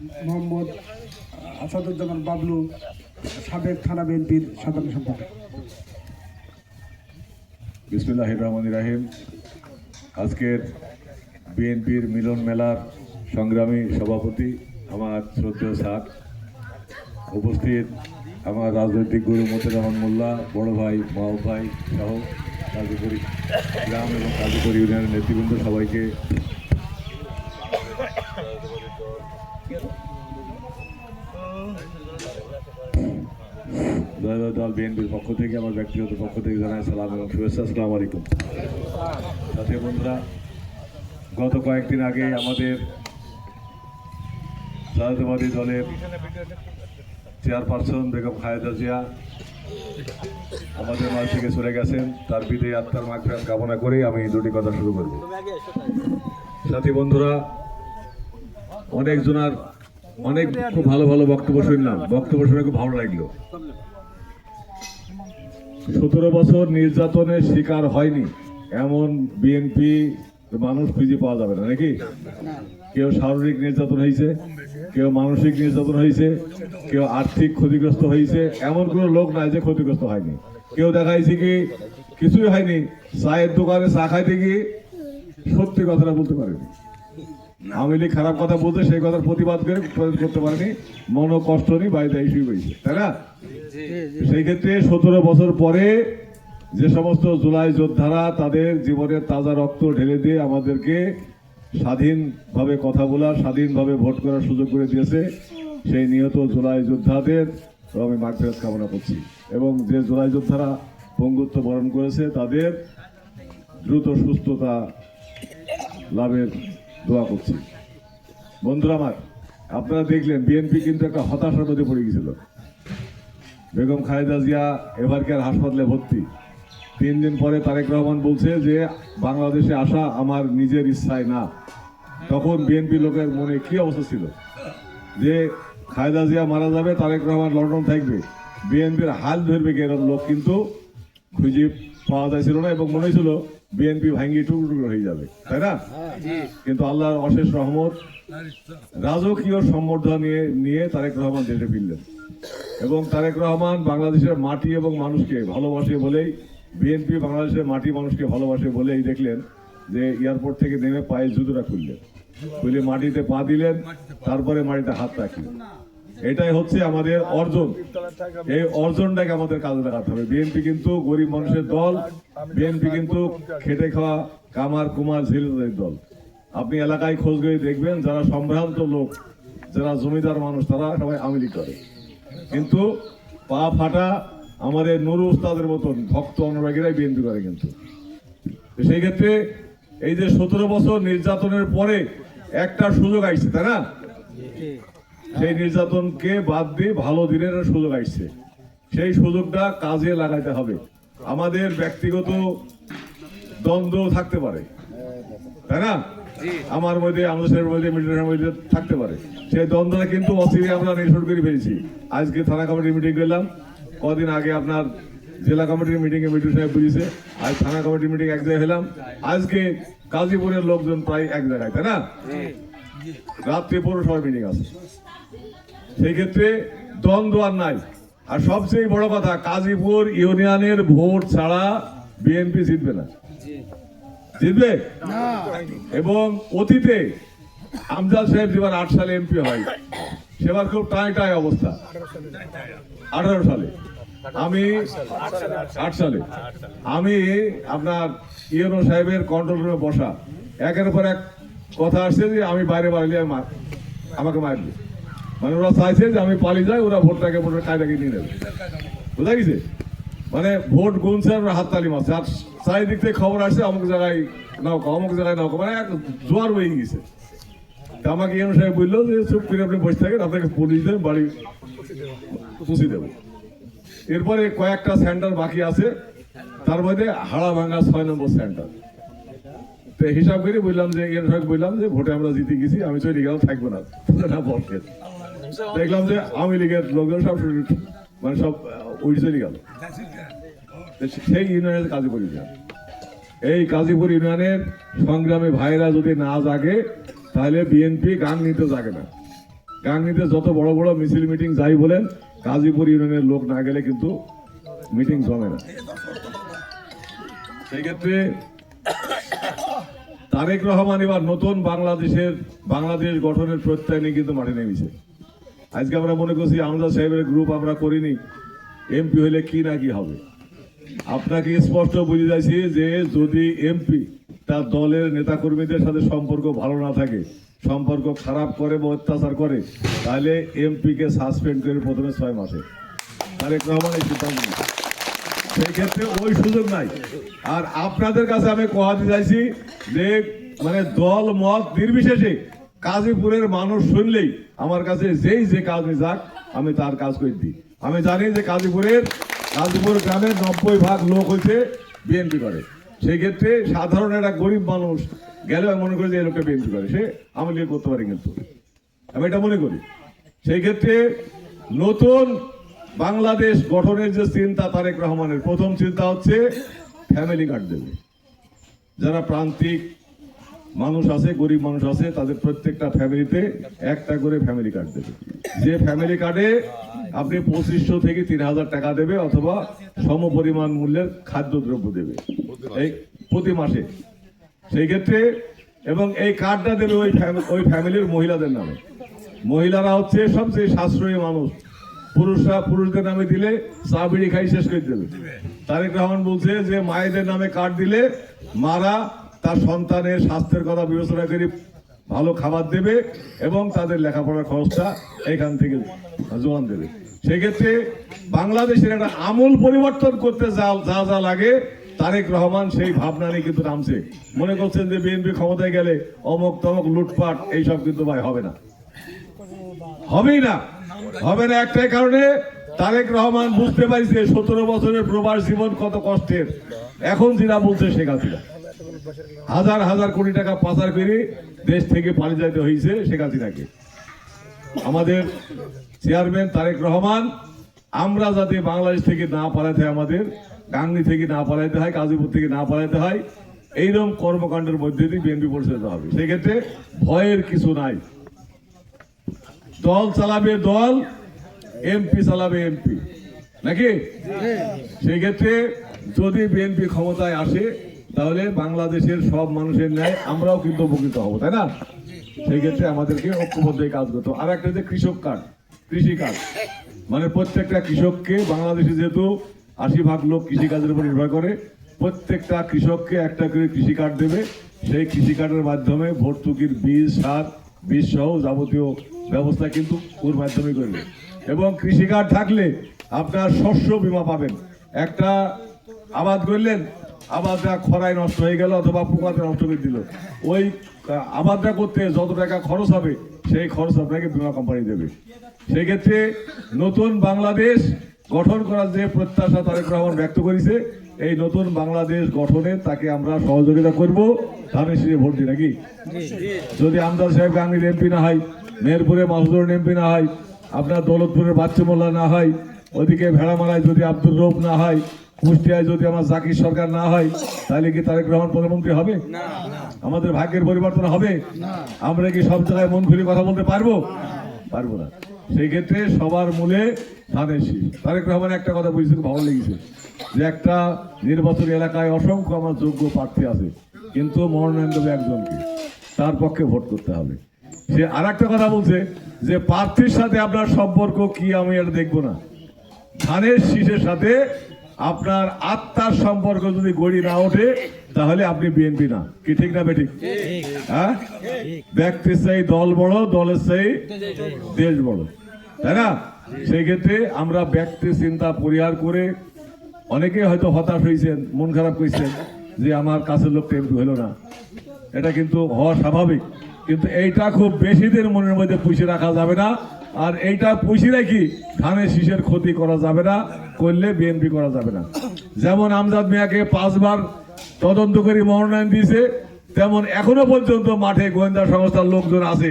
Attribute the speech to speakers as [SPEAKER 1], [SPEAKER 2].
[SPEAKER 1] মোহাম্মদ আসাদুজ্জামান বাবলু, সাবেক থানা বিএনপির সাধারণ সম্পাদক।
[SPEAKER 2] বিসমুল্লাহ রহমান রাহিম। আজকের বিএনপির মিলন মেলার সংগ্রামী সভাপতি আমার শ্রদ্ধেয় স্যার, উপস্থিত আমার রাজনৈতিক গুরু মতির রহমান মোল্লা, বড় ভাই মাও ভাই সহ কার্যকরী গ্রাম এবং কার্যকরী ইউনিয়নের নেতৃবৃন্দ সবাইকে। দলীয় দল বিএনপির পক্ষ থেকে, আমার ব্যক্তিগত পক্ষ থেকে জানাই সালাম এবং শুভেচ্ছা। আসসালামু আলাইকুম। সাথে বন্ধুরা, গত কয়েকদিন আগে আমাদের জাতীয়বাদী দলের চেয়ারপারসন বেগম খালেদা জিয়া আমাদের মাঝ থেকে চলে গেছেন। তার বিদায় আত্মার মাগফিরাত কামনা করে আমি দুটি কথা শুরু করব। সাথী বন্ধুরা অনেক জনার অনেক খুব ভালো ভালো বক্তব্য শুনলাম। বক্তব্য শুনে খুব ভালো লাগল। সতেরো বছর নির্যাতনের শিকার হয়নি এমন বিএনপি মানুষ খুঁজে পাওয়া যাবে না, নাকি? কেউ শারীরিক নির্যাতন হয়েছে, কেউ মানসিক নির্যাতন হয়েছে, কেউ আর্থিক ক্ষতিগ্রস্ত হয়েছে, এমন কোনো লোক নাই যে ক্ষতিগ্রস্ত হয়নি। কেউ দেখাইছে কি কিছুই হয়নি, চায়ের দোকানে চা খাইতে গিয়ে সত্যি কথাটা বলতে পারেনি। আওয়ামী লীগ খারাপ কথা বলতে সেই কথার প্রতিবাদ করে করতে পারেনি মনো কষ্ট নেই বাড়িতে ইস্যু হয়েছে তাই না? সেই ক্ষেত্রে সতেরো বছর পরে যে সমস্ত জুলাই যোদ্ধারা তাদের জীবনের তাজা রক্ত ঢেলে দিয়ে আমাদেরকে স্বাধীনভাবে কথা বলার স্বাধীনভাবে ভোট করার সুযোগ করে দিয়েছে সেই নিহত জুলাই যোদ্ধাদের আমি মাগফিরাত কামনা করছি। এবং যে জুলাই যোদ্ধারা পঙ্গুত্ব বরণ করেছে তাদের দ্রুত সুস্থতা লাভের দোয়া করছি। বন্ধুরা আমার, আপনারা দেখলেন, বিএনপি কিন্তু একটা হতাশার মধ্যে পড়ে গেছিল। বেগম খালেদা জিয়া এবারকার হাসপাতালে ভর্তি। তিন দিন পরে তারেক রহমান বলছে যে, বাংলাদেশে আসা আমার নিজের ইচ্ছায় না। তখন বিএনপি লোকের মনে কি অবস্থা ছিল? যে, খালেদা জিয়া মারা যাবে, তারেক রহমান লন্ডন থাকবে। বিএনপির হাল ধরবে কি এরকম লোক কিন্তু খুঁজে পাওয়া যাচ্ছিল না এবং মনে হয়েছিল বিএনপি ভাঙ্গি টুকরো টুকরো হয়ে যাবে, তাই না? কিন্তু আল্লাহর অশেষ রহমত, রাজকীয় সম্বর্ধনা নিয়ে নিয়ে তারেক রহমান দেশে ফিরলেন। এবং তারেক রহমান বাংলাদেশের মাটি এবং মানুষকে ভালোবাসে বলেই, বিএনপি বাংলাদেশের মাটি মানুষকে ভালোবাসে বলেই দেখলেন যে এয়ারপোর্ট থেকে নেমে পায়ে জুতোটা খুললেন। খুলে মাটিতে পা দিলেন, তারপরে মাটিতে হাত রাখলেন। এটাই হচ্ছে আমাদের অর্জন। এই অর্জনটাকে আমাদের কাজে লাগাতে হবে। বিএনপি কিন্তু গরিব মানুষের দল, বিএনপি কিন্তু খেটে খাওয়া কামার কুমার ঝিলদের দল। আপনি এলাকায় খোঁজ করে দেখবেন, যারা সম্ভ্রান্ত লোক, যারা জমিদার মানুষ, তারা সবাই আওয়ামী লীগ করে। কিন্তু পা ফাটা আমাদের নুরু উস্তাদের মতন ভক্ত অনুরাগীরাই বিএনপি করে কিন্তু। সেই ক্ষেত্রে এই যে সতেরো বছর নির্যাতনের পরে একটা সুযোগ আসছে তাই না? সেই নির্যাতনকে বাদ দিয়ে ভালো দিনের সুযোগ আসছে সেই সুযোগটা কাজে লাগাইতে হবে। আমাদের ব্যক্তিগত দ্বন্দ্ব থাকতে পারে। তাই না? আমার মধ্যে আমাদের মধ্যে মিডিয়ার মধ্যে থাকতে পারে। সেই দ্বন্দ্বটা কিন্তু অচিরে আমরা নিঃসর করে ফেলেছি। আজকে থানা কমিটির মিটিং করলাম। কদিন আগে আপনার জেলা কমিটির মিটিং এ মিটু সাহেব বুঝেছে। আজ থানা কমিটির মিটিং এক জায়গায় হলাম। আজকে গাজীপুরের লোকজন প্রায় এক জায়গায় তাই না? রাত্রে পৌরসভার মিটিং আছে। সেই ক্ষেত্রে দ্বন্দ্ব আর নাই। আর সবচেয়ে বড় কথা কাজীপুর ইউনিয়নের ভোট ছাড়া বিএনপি জিতবে না। জিতবে? এবং অতীতে আমজাদ সাহেব যেবার আট সালে এমপি হয় সেবার খুব টাই টাই অবস্থা। আঠারো সালে। আমি আট সালে। আমি আপনার ইয়নো সাহেবের কন্ট্রোল রুমে বসা। একের পর এক কথা আসছে যে আমি বাইরে বাড়িলে আমাকে মারবে। মানে ওরা চাইছে যে আমি পালিয়ে যাই, ওরা ভোটটাকে ভোটের কায়দাকে নিয়ে নেবে। বুঝা গেছে? মানে ভোট গুনছে আর হাত তালি মারছে। আর চারিদিক থেকে খবর আসছে, অমুক জায়গায় নাও অমুক জায়গায় নাও মানে এক জোয়ার হয়ে গেছে। আমাকে ইয়নো সাহেব বলল যে, চুপ করে আপনি বসে থাকেন, আপনাকে পুলিশ দেবেন বাড়ি পুষি দেবো। এরপরে কয়েকটা সেন্টার বাকি আছে। তার মধ্যে হাড়া ভাঙা ছয় নম্বর সেন্টার। তো হিসাব করে বললাম যে এর সাহেব বললাম যে, ভোটে আমরা জিতে গেছি, আমি চলে গেলাম, থাকব না। না। দেখলাম যে আওয়ামী লীগের লোকজন সব মানে সব উঠে চলে গেল। সেই ইউনিয়নের কাজীপুর ইউনিয়ন। এই কাজীপুর ইউনিয়নের সংগ্রামী ভাইরা যদি না জাগে তাহলে বিএনপি গান নিতে জাগে না। গান নিতে যত বড় বড় মিছিল মিটিং যাই বলেন গাজীপুর ইউনিয়নের লোক না গেলে কিন্তু মিটিং জমে না। সেই ক্ষেত্রে তারেক রহমান এবার নতুন বাংলাদেশের বাংলাদেশ গঠনের প্রত্যয় নিয়ে কিন্তু মাঠে নেমেছে। আজকে আমরা মনে করছি আমজাদ সাহেবের গ্রুপ আমরা করিনি। এমপি হলে কি না কি হবে? আপনাকে স্পষ্ট বুঝে যাচ্ছি যে যদি এমপি তার দলের নেতাকর্মীদের সাথে সম্পর্ক ভালো না থাকে, সম্পর্ক খারাপ করে বা অত্যাচার করে, তাহলে এমপি কে সাসপেন্ড করে প্রথমে ছয় মাসে। তারেক এই সিদ্ধান্ত। সেই ক্ষেত্রে ওই সুযোগ নাই। আর আপনাদের কাছে আমি কোয়াতে চাইছি যে মানে দল মত নির্বিশেষে কাজীপুরের মানুষ শুনলেই আমার কাছে যেই যে কাজ যাক, আমি তার কাজ করে দিই। আমি জানি যে কাজীপুরের কাজীপুর গ্রামের নব্বই ভাগ লোক হচ্ছে বিএনপি করে। সেই ক্ষেত্রে সাধারণ একটা গরিব মানুষ গেলেও মনে করি যে এই লোকটা বিএনপি করে। সে আমি লিয়ে করতে পারি কিন্তু। আমি এটা মনে করি। সেই ক্ষেত্রে নতুন বাংলাদেশ গঠনের যে চিন্তা তারেক রহমানের, প্রথম চিন্তা হচ্ছে ফ্যামিলি কার্ড দেবে যারা প্রান্তিক মানুষ আছে, গরিব মানুষ আছে, তাদের প্রত্যেকটা ফ্যামিলিতে একটা করে ফ্যামিলি কার্ড দেবে। যে ফ্যামিলি কার্ডে আপনি পঁচিশশো থেকে তিন হাজার টাকা দেবে অথবা সম পরিমাণ মূল্যের খাদ্যদ্রব্য দেবে। এই প্রতি মাসে। সেই ক্ষেত্রে এবং এই কার্ডটা দেবে ওই ওই ফ্যামিলির মহিলাদের নামে। মহিলারা হচ্ছে সবচেয়ে সাশ্রয়ী মানুষ। পুরুষরা পুরুষদের নামে দিলে চা, বিড়ি খাই শেষ করে দেবে। তারেক রহমান বলছে যে, মায়েদের নামে কার্ড দিলে মারা তার সন্তানের স্বাস্থ্যের কথা বিবেচনা করে ভালো খাবার দেবে এবং তাদের লেখাপড়ার খরচটা এখান থেকে জোয়ান দেবে। সেক্ষেত্রে বাংলাদেশের একটা আমূল পরিবর্তন করতে যা যা যা লাগে, তারেক রহমান সেই ভাবনা নিয়ে কিন্তু নামছে। মনে করছেন যে বিএনপি ক্ষমতায় গেলে অমক তমক, লুটপাট, এইসব কিন্তু ভাই হবে না। হবেই না। হবে না একটাই কারণে তারেক রহমান বুঝতে পারছে সতেরো বছরের প্রবাস জীবন কত কষ্টের। এখন যেটা বলছে শেখ হাসিনা। হাজার হাজার কোটি টাকা পাচার করে দেশ থেকে পালিয়ে যেতে হয়েছে শেখ হাসিনাকে। আমাদের চেয়ারম্যান তারেক রহমান আমরা যাতে বাংলাদেশ থেকে না পালাতে হয় আমাদের গাঙ্গি থেকে না পালাইতে হয় গাজীপুর থেকে না পালাইতে হয় এইরকম কর্মকাণ্ডের মধ্যে দিয়ে বিএনপি পরিচালিত হবে। সেক্ষেত্রে ভয়ের কিছু নাই। দল চালাবে দল এমপি চালাবে এমপি। নাকি? সেক্ষেত্রে যদি বিএনপি ক্ষমতায় আসে তাহলে বাংলাদেশের সব মানুষের ন্যায় আমরাও কিন্তু উপকৃত হব, তাই না? সেই ক্ষেত্রে আমাদেরকে ঐক্যবদ্ধ কাজ করতে। আর একটা যে কৃষক কার্ড, কৃষি কার্ড। মানে প্রত্যেকটা কৃষককে, বাংলাদেশে যেহেতু আশি ভাগ লোক কৃষিকাজের উপর নির্ভর করে, প্রত্যেকটা কৃষককে একটা করে কৃষি কার্ড দেবে। সেই কৃষি কার্ডের মাধ্যমে ভর্তুকির বীজ, সার, বীজ সহ যাবতীয় ব্যবস্থা কিন্তু ওর মাধ্যমে করবে। এবং কৃষি কার্ড থাকলে আপনার শস্য বীমা পাবেন। একটা আবাদ করলেন আবাদটা খরায় নষ্ট হয়ে গেল অথবা পোকাতে নষ্ট করে দিল। ওই আবাদটা করতে যত টাকা খরচ হবে, সেই খরচ আপনাকে বীমা কোম্পানি দেবে। সেক্ষেত্রে নতুন বাংলাদেশ গঠন করার যে প্রত্যাশা তারেক রহমান ব্যক্ত করেছে, এই নতুন বাংলাদেশ গঠনে তাকে আমরা সহযোগিতা করব। ধানের শীষে ভোট দিই নাকি? যদি আমদাদ সাহেব গাঙ্গির এমপি না হয়, মেহেরপুরে মাসুদুর এমপি না হয়, আপনার দৌলতপুরের বাচ্চা মোল্লা না হয়, ওদিকে ভেড়ামারায় যদি আব্দুর রৌফ না হয় কুষ্টিয়ায় যদি আমার জাকির সরকার না হয় তাহলে কি তারেক রহমান প্রধানমন্ত্রী হবে? আমাদের ভাগ্যের পরিবর্তন হবে? আমরা কি সব জায়গায় মন খুলে কথা বলতে পারব? পারব না। সেই ক্ষেত্রে সবার মূলে ধানের শীষ তারেক রহমান একটা কথা বলছে খুব ভালো লেগেছে। যে একটা নির্বাচনী এলাকায় অসংখ্য আমার যোগ্য প্রার্থী আছে কিন্তু মনোনয়ন দেবে একজনকে। তার পক্ষে ভোট করতে হবে। সে আর একটা কথা বলছে যে প্রার্থীর সাথে আপনার সম্পর্ক কি আমি এটা দেখব না। ধানের শীষের সাথে আপনার আত্মার সম্পর্ক যদি গড়ি না ওঠে তাহলে আপনি বিএনপি না। কি ঠিক না বেঠিক? হ্যাঁ? ব্যক্তির সেই দল বড় দলের সেই দেশ বড়। তাই না? সেই ক্ষেত্রে আমরা ব্যক্তি চিন্তা পরিহার করে অনেকে হয়তো হতাশ হয়েছেন মন খারাপ করেছেন যে আমার কাছের লোকটা এমপি হলো না। এটা কিন্তু হওয়া স্বাভাবিক। কিন্তু এইটা খুব বেশি দিন মনের মধ্যে পুষে রাখা যাবে না। আর এইটা পুষি রাখি, ধানের শীষের ক্ষতি করা যাবে না, করলে বিএনপি করা যাবে না। যেমন আমজাদ মিয়াকে পাঁচবার তদন্ত করে মনোনয়ন দিয়েছে, তেমন এখনও পর্যন্ত মাঠে গোয়েন্দা সংস্থার লোকজন আছে।